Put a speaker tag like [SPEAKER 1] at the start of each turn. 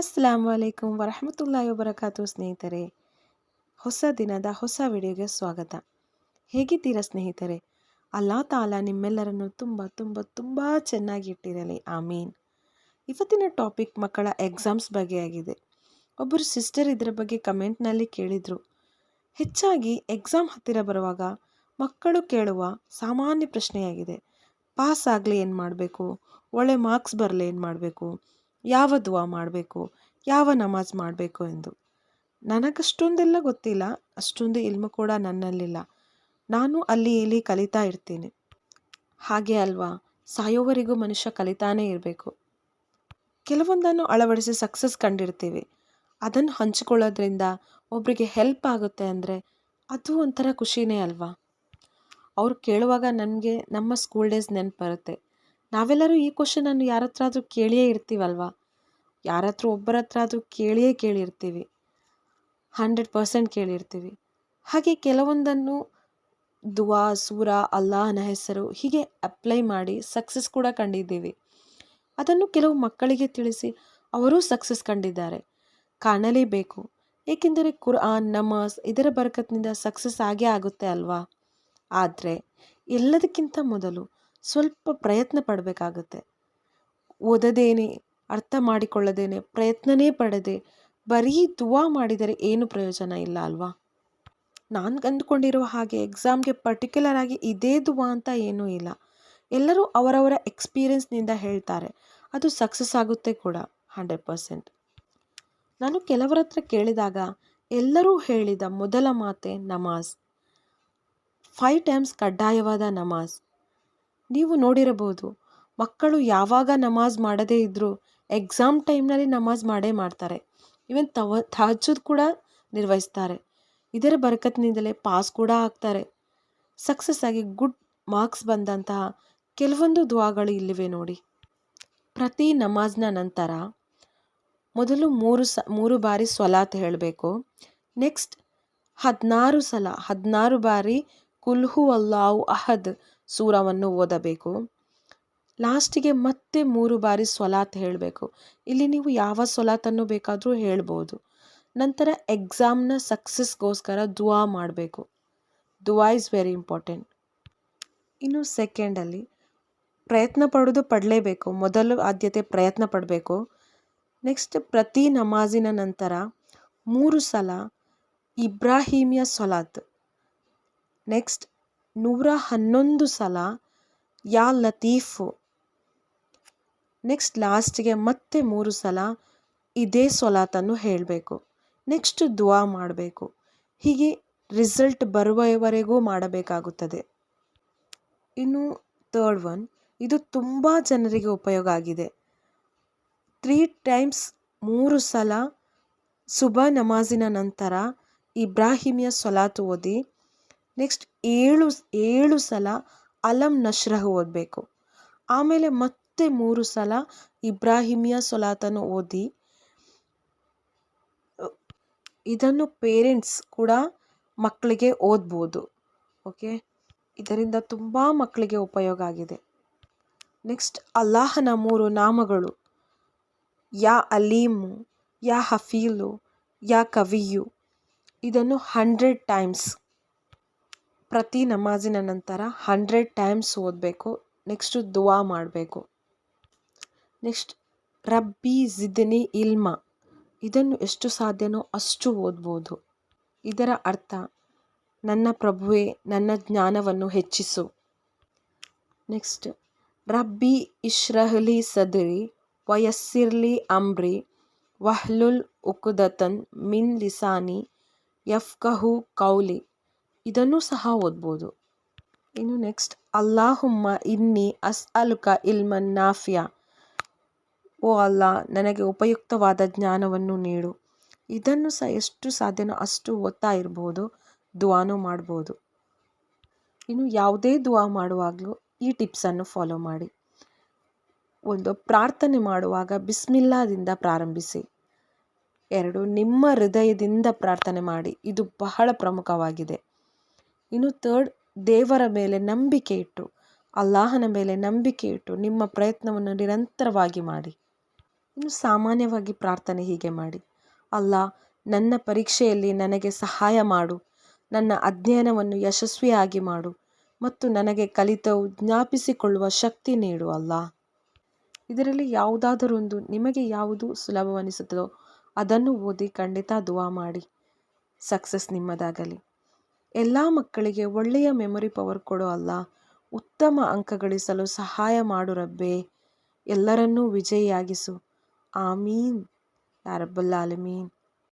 [SPEAKER 1] ಅಸ್ಸಲಾಮು ಅಲೈಕುಮ್ ವರಹಮತುಲ್ಲಾಹಿ ವಬರಕಾತು ಸ್ನೇಹಿತರೆ, ಹೊಸ ದಿನದ ಹೊಸ ವಿಡಿಯೋಗೆ ಸ್ವಾಗತ. ಹೇಗಿದ್ದೀರಾ ಸ್ನೇಹಿತರೆ? ಅಲ್ಲಾ ತಾಲ ನಿಮ್ಮೆಲ್ಲರನ್ನು ತುಂಬ ತುಂಬ ತುಂಬ ಚೆನ್ನಾಗಿ ಇಟ್ಟಿರಲಿ ಮೀನ್ ಇವತ್ತಿನ ಟಾಪಿಕ್ ಮಕ್ಕಳ ಎಕ್ಸಾಮ್ಸ್ ಬಗ್ಗೆ ಆಗಿದೆ. ಒಬ್ಬರು ಸಿಸ್ಟರ್ ಇದರ ಬಗ್ಗೆ ಕಮೆಂಟ್ನಲ್ಲಿ ಕೇಳಿದರು. ಹೆಚ್ಚಾಗಿ ಎಕ್ಸಾಮ್ ಹತ್ತಿರ ಬರುವಾಗ ಮಕ್ಕಳು ಕೇಳುವ ಸಾಮಾನ್ಯ ಪ್ರಶ್ನೆಯಾಗಿದೆ. ಪಾಸ್ ಆಗಲಿ ಏನು ಮಾಡಬೇಕು ಒಳ್ಳೆ ಮಾರ್ಕ್ಸ್ ಬರಲಿ ಏನು ಮಾಡಬೇಕು ಯಾವ ದುವಾ ಮಾಡಬೇಕು? ಯಾವ ನಮಾಜ್ ಮಾಡಬೇಕು ಎಂದು? ನನಗಷ್ಟೊಂದೆಲ್ಲ ಗೊತ್ತಿಲ್ಲ. ಅಷ್ಟೊಂದು ಇಲ್ಮು ಕೂಡ ನನ್ನಲ್ಲಿಲ್ಲ. ನಾನು ಅಲ್ಲಿ ಇಲ್ಲಿ ಕಲಿತಾ ಇರ್ತೀನಿ. ಹಾಗೆ ಅಲ್ವಾ? ಸಾಯೋವರೆಗೂ ಮನುಷ್ಯ ಕಲಿತಾನೇ ಇರಬೇಕು. ಕೆಲವೊಂದನ್ನು ಅಳವಡಿಸಿ ಸಕ್ಸಸ್ ಕಂಡಿರ್ತೀವಿ. ಅದನ್ನು ಹಂಚಿಕೊಳ್ಳೋದ್ರಿಂದ ಒಬ್ಬರಿಗೆ ಹೆಲ್ಪ್ ಆಗುತ್ತೆ ಅಂದರೆ ಅದು ಒಂಥರ ಖುಷಿನೇ ಅಲ್ವಾ? ಅವ್ರು ಕೇಳುವಾಗ ನನಗೆ ನಮ್ಮ ಸ್ಕೂಲ್ ಡೇಸ್ ನೆನಪು ಬರುತ್ತೆ. ನಾವೆಲ್ಲರೂ ಈ ಕ್ವಶನನ್ನು ಯಾರ ಹತ್ರ ಆದರೂ ಕೇಳಿಯೇ ಇರ್ತೀವಲ್ವಾ? ಯಾರ ಹತ್ರ ಒಬ್ಬರ ಹತ್ರ ಆದರೂ ಕೇಳಿಯೇ ಕೇಳಿರ್ತೀವಿ. Hundred percent ಕೇಳಿರ್ತೀವಿ. ಹಾಗೆ ಕೆಲವೊಂದನ್ನು ದುವಾ, ಸೂರ, ಅಲ್ಲಾಹನ ಹೆಸರು ಹೀಗೆ ಅಪ್ಲೈ ಮಾಡಿ ಸಕ್ಸಸ್ ಕೂಡ ಕಂಡಿದ್ದೀವಿ. ಅದನ್ನು ಕೆಲವು ಮಕ್ಕಳಿಗೆ ತಿಳಿಸಿ ಅವರೂ ಸಕ್ಸಸ್ ಕಂಡಿದ್ದಾರೆ. ಕಾಣಲೇಬೇಕು ಏಕೆಂದರೆ ಕುರ್ಆನ್, ನಮಾಜ್ ಇದರ ಬರಕತ್ನಿಂದ ಸಕ್ಸಸ್ ಆಗೇ ಆಗುತ್ತೆ ಅಲ್ವಾ? ಆದರೆ ಎಲ್ಲದಕ್ಕಿಂತ ಮೊದಲು ಸ್ವಲ್ಪ ಪ್ರಯತ್ನ ಪಡಬೇಕಾಗುತ್ತೆ. ಓದದೇನೆ ಅರ್ಥ ಮಾಡಿಕೊಳ್ಳದೇನೆ, ಪ್ರಯತ್ನನೇ ಪಡೆದೆ, ಬರೀ ದುವಾ ಮಾಡಿದರೆ ಏನು ಪ್ರಯೋಜನ ಇಲ್ಲ ಅಲ್ವಾ? ನಾನು ಅಂದ್ಕೊಂಡಿರುವ ಹಾಗೆ ಎಕ್ಸಾಮ್ಗೆ ಪರ್ಟಿಕ್ಯುಲರ್ ಆಗಿ ಇದೇ ದುವಾ ಅಂತ ಏನೂ ಇಲ್ಲ. ಎಲ್ಲರೂ ಅವರವರ ಎಕ್ಸ್ಪೀರಿಯನ್ಸ್ನಿಂದ ಹೇಳ್ತಾರೆ, ಅದು ಸಕ್ಸಸ್ ಆಗುತ್ತೆ ಕೂಡ ಹಂಡ್ರೆಡ್ ಪರ್ಸೆಂಟ್ ನಾನು ಕೆಲವರ ಹತ್ರ ಕೇಳಿದಾಗ, ಎಲ್ಲರೂ ಹೇಳಿದ ಮೊದಲ ಮಾತೆ ನಮಾಜ್. ಫೈವ್ ಟೈಮ್ಸ್ ಕಡ್ಡಾಯವಾದ ನಮಾಜ್. ನೀವು ನೋಡಿರಬಹುದು, ಮಕ್ಕಳು ಯಾವಾಗ ನಮಾಜ್ ಮಾಡದೇ ಇದ್ದರೂ ಎಕ್ಸಾಮ್ ಟೈಮ್ನಲ್ಲಿ ನಮಾಜ್ ಮಾಡೇ ಮಾಡ್ತಾರೆ. ಈವನ್ ತವ, ತಹಜ್ಜುದ್ ಕೂಡ ನಿರ್ವಹಿಸ್ತಾರೆ. ಇದರ ಬರಕತ್ತಿನಿಂದಲೇ ಪಾಸ್ ಕೂಡ ಆಗ್ತಾರೆ. ಸಕ್ಸಸ್ ಆಗಿ ಗುಡ್ ಮಾರ್ಕ್ಸ್ ಬಂದಂತಹ ಕೆಲವೊಂದು ದ್ವಾಗಳು ಇಲ್ಲಿವೆ ನೋಡಿ. ಪ್ರತಿ ನಮಾಜ್ನ ನಂತರ ಮೊದಲು ಮೂರು ಸ, ಮೂರು ಬಾರಿ ಸ್ವಲಾತ್ ಹೇಳಬೇಕು. ನೆಕ್ಸ್ಟ್ ಹದಿನಾರು ಸಲ, ಹದಿನಾರು ಬಾರಿ ಕುಲ್ಹು ಅಲ್ಲಾವ್ ಅಹದ್ ಸೂರವನ್ನು ಓದಬೇಕು. ಲಾಸ್ಟಿಗೆ ಮತ್ತೆ ಮೂರು ಬಾರಿ ಸೊಲಾತ್ ಹೇಳಬೇಕು. ಇಲ್ಲಿ ನೀವು ಯಾವ ಸೊಲಾತನ್ನು ಬೇಕಾದರೂ ಹೇಳ್ಬೋದು. ನಂತರ ಎಕ್ಸಾಮ್ನ ಸಕ್ಸಸ್ಗೋಸ್ಕರ ದುವಾ ಮಾಡಬೇಕು. ದುವಾ ಇಸ್ ವೆರಿ ಇಂಪಾರ್ಟೆಂಟ್. ಇನ್ನು ಸೆಕೆಂಡಲ್ಲಿ, ಪ್ರಯತ್ನ ಪಡೋದು ಪಡಲೇಬೇಕು. ಮೊದಲು ಆದ್ಯತೆ ಪ್ರಯತ್ನ ಪಡಬೇಕು. ನೆಕ್ಸ್ಟ್ ಪ್ರತಿ ನಮಾಜಿನ ನಂತರ ಮೂರು ಸಲ ಇಬ್ರಾಹಿಮಿಯ ಸೊಲಾತ್. ನೆಕ್ಸ್ಟ್ ನೂರ ಹನ್ನೊಂದು ಸಲ ಯಾ ಲತೀಫು. ನೆಕ್ಸ್ಟ್ ಲಾಸ್ಟ್ಗೆ ಮತ್ತೆ ಮೂರು ಸಲ ಇದೇ ಸೊಲಾತನ್ನು ಹೇಳಬೇಕು. ನೆಕ್ಸ್ಟ್ ದುವಾ ಮಾಡಬೇಕು. ಹೀಗೆ ರಿಸಲ್ಟ್ ಬರುವವರೆಗೂ ಮಾಡಬೇಕಾಗುತ್ತದೆ. ಇನ್ನು ತರ್ಡ್ ಒನ್ ಇದು ತುಂಬ ಜನರಿಗೆ ಉಪಯೋಗ ಆಗಿದೆ. ತ್ರೀ ಟೈಮ್ಸ್ ಮೂರು ಸಲ ಸುಬ ನಮಾಜಿನ ನಂತರ ಇಬ್ರಾಹಿಮಿಯ ಸೊಲಾತು ಓದಿ ನೆಕ್ಸ್ಟ್ ಏಳು ಏಳು ಸಲ ಅಲಂ ನಶ್ರಹ್ ಓದಬೇಕು. ಆಮೇಲೆ ಮತ್ತೆ ಮೂರು ಸಲ ಇಬ್ರಾಹಿಮಿಯ ಸೊಲಾತನ್ನು ಓದಿ, ಇದನ್ನು ಪೇರೆಂಟ್ಸ್ ಕೂಡ ಮಕ್ಕಳಿಗೆ ಓದ್ಬೋದು, ಓಕೆ? ಇದರಿಂದ ತುಂಬ ಮಕ್ಕಳಿಗೆ ಉಪಯೋಗ ಆಗಿದೆ. ನೆಕ್ಸ್ಟ್, ಅಲ್ಲಾಹನ ಮೂರು ನಾಮಗಳು. ಯಾ ಅಲೀಮು, ಯಾ ಹಫೀಲು, ಯಾ ಕವಿಯು. ಇದನ್ನು ಹಂಡ್ರೆಡ್ ಟೈಮ್ಸ್, ಪ್ರತಿ ನಮಾಜಿನ ನಂತರ ಹಂಡ್ರೆಡ್ ಟೈಮ್ಸ್ ಓದಬೇಕು, ನೆಕ್ಸ್ಟು ದುವಾ ಮಾಡಬೇಕು. ನೆಕ್ಸ್ಟ್ ರಬ್ಬಿ ಜಿದ್ನಿ ಇಲ್ಮ. ಇದನ್ನು ಎಷ್ಟು ಸಾಧ್ಯನೋ ಅಷ್ಟು ಓದ್ಬೋದು. ಇದರ ಅರ್ಥ, ನನ್ನ ಪ್ರಭುವೇ, ನನ್ನ ಜ್ಞಾನವನ್ನು ಹೆಚ್ಚಿಸು. ನೆಕ್ಸ್ಟ್, ರಬ್ಬಿ ಇಶ್ರಹ್ಲಿ ಸದರಿ, ವಯಸ್ಸಿರ್ಲಿ ಅಂಬ್ರಿ, ವಹ್ಲುಲ್ ಉಕುದತನ್ ಮಿನ್ ಲಿಸಾನಿ, ಯಫ್ಕಹು ಕೌಲಿ. ಇದನ್ನು ಸಹ ಓದ್ಬೋದು. ಇನ್ನು ನೆಕ್ಸ್ಟ್, ಅಲ್ಲಾಹುಮ್ಮ ಇನ್ನಿ ಅಸ್ ಅಲ್ಕ ಇಲ್ಮನ್ ನಾಫಿಯಾ. ಓ ಅಲ್ಲ, ನನಗೆ ಉಪಯುಕ್ತವಾದ ಜ್ಞಾನವನ್ನು ನೀಡು. ಇದನ್ನು ಸಹ ಎಷ್ಟು ಸಾಧ್ಯನೋ ಅಷ್ಟು ಓದ್ತಾ ಇರ್ಬೋದು, ದುವಾನು ಮಾಡ್ಬೋದು. ಇನ್ನು ಯಾವುದೇ ದುವಾ ಮಾಡುವಾಗಲೂ ಈ ಟಿಪ್ಸನ್ನು ಫಾಲೋ ಮಾಡಿ. ಒಂದು ಪ್ರಾರ್ಥನೆ ಮಾಡುವಾಗ ಬಿಸ್ಮಿಲ್ಲಾದಿಂದ ಪ್ರಾರಂಭಿಸಿ. ಎರಡು, ನಿಮ್ಮ ಹೃದಯದಿಂದ ಪ್ರಾರ್ಥನೆ ಮಾಡಿ. ಇದು ಬಹಳ ಪ್ರಮುಖವಾಗಿದೆ. ಇನ್ನು ಥರ್ಡ್, ದೇವರ ಮೇಲೆ ನಂಬಿಕೆ ಇಟ್ಟು, ಅಲ್ಲಾಹನ ಮೇಲೆ ನಂಬಿಕೆ ಇಟ್ಟು ನಿಮ್ಮ ಪ್ರಯತ್ನವನ್ನು ನಿರಂತರವಾಗಿ ಮಾಡಿ. ಇನ್ನು ಸಾಮಾನ್ಯವಾಗಿ ಪ್ರಾರ್ಥನೆ ಹೀಗೆ ಮಾಡಿ, ಅಲ್ಲ, ನನ್ನ ಪರೀಕ್ಷೆಯಲ್ಲಿ ನನಗೆ ಸಹಾಯ ಮಾಡು, ನನ್ನ ಅಧ್ಯಯನವನ್ನು ಯಶಸ್ವಿಯಾಗಿ ಮಾಡು ಮತ್ತು ನನಗೆ ಕಲಿತವು ಜ್ಞಾಪಿಸಿಕೊಳ್ಳುವ ಶಕ್ತಿ ನೀಡು, ಅಲ್ಲ. ಇದರಲ್ಲಿ ಯಾವುದಾದರೊಂದು ನಿಮಗೆ ಯಾವುದು ಸುಲಭವನಿಸುತ್ತದೋ ಅದನ್ನು ಓದಿ ಖಂಡಿತ ದುವಾ ಮಾಡಿ. ಸಕ್ಸಸ್ ನಿಮ್ಮದಾಗಲಿ. ಎಲ್ಲ ಮಕ್ಕಳಿಗೆ ಒಳ್ಳೆಯ ಮೆಮೊರಿ ಪವರ್ ಕೊಡೋ, ಅಲ್ಲ. ಉತ್ತಮ ಅಂಕ ಗಳಿಸಲು ಸಹಾಯ ಮಾಡು, ರಬ್ಬೆ. ಎಲ್ಲರನ್ನೂ ವಿಜಯಿಯಾಗಿಸು. آمين يا رب العالمين.